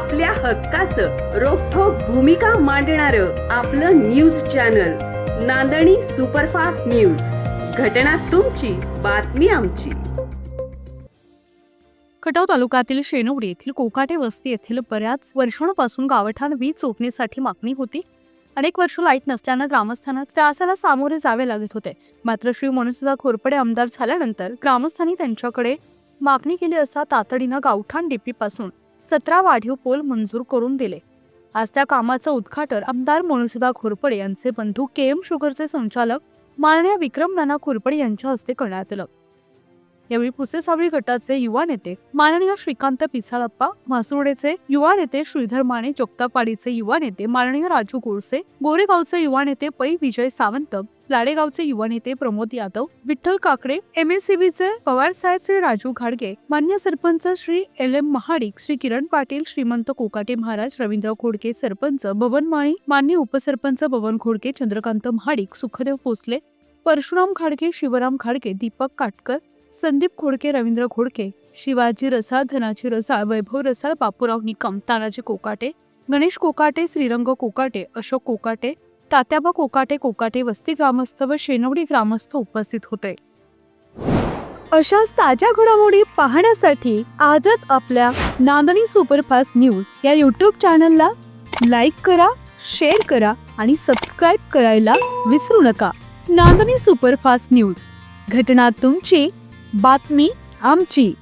आपल्या हक्काचं रोखोक भूमिका मांडणार आपलं news channel Nandani superfast news. घटना तुमची बातमी आमची. खटाव तालुक्यातील शेनवडी येथील कोकाटे वस्ती येथील बऱ्याच वर्षांपासून गावठाण वीज चोपणीसाठी मागणी होती. अनेक वर्ष लाइट नसल्यानं ग्रामस्थांना त्रासाला सामोरे जावे लागत होते. मात्र श्री मनसुदा खोरपडे आमदार झाल्यानंतर ग्रामस्थांनी त्यांच्याकडे मागणी केली असता तातडीनं गावठाण डीपी पासून सतरा वाढीव पोल मंजूर करून दिले. आज त्या कामाचं उद्घाटन आमदार मनसुदा खुरपडे यांचे बंधू के एम शुगरचे संचालक माननीय विक्रम नाना खोरपडे यांच्या हस्ते करण्यात आलं. यावेळी पुसे सावळी गटाचे युवा नेते माननीय श्रीकांत पिसाळप्पा म्हासुर्डेचे युवा नेते श्रीधर माने जोगतापाडीचे युवा नेते माननीय राजू गोडसे गोरेगावचे युवा नेते पै विजय सावंत लाडेगावचे युवा नेते प्रमोद यादव विठ्ठल काकडे एमएससीबीचे पवार साहेब श्री राजू घाडगे मान्य सरपंच श्री एल एम महाडिक श्री किरण पाटील श्रीमंत कोकाटे महाराज रवींद्र खोडके सरपंच भवन माळी मान्य उपसरपंच भवन खोडके चंद्रकांत महाडिक सुखदेव भोसले परशुराम खाडके शिवराम खाडके दीपक काटकर संदीप खोडके रवींद्र खोडके शिवाजी रसाळ धनाजी रसाळ वैभव रसाळ बापूराव निकम तानाजी कोकाटे गणेश कोकाटे श्रीरंग कोकाटे अशोक कोकाटे तात्याबा कोकाटे कोकाटे वस्ती ग्रामस्थ व शेनवडी ग्रामस्थ उपस्थित होते. अशाच ताज्या घडामोडी पाहण्यासाठी आजच आपल्या नांदणी सुपरफास्ट न्यूज या यूट्यूब चॅनलला लाईक करा शेअर करा आणि सबस्क्राईब करायला विसरू नका. Nandani superfast news. घटना तुमची बातमी आमची.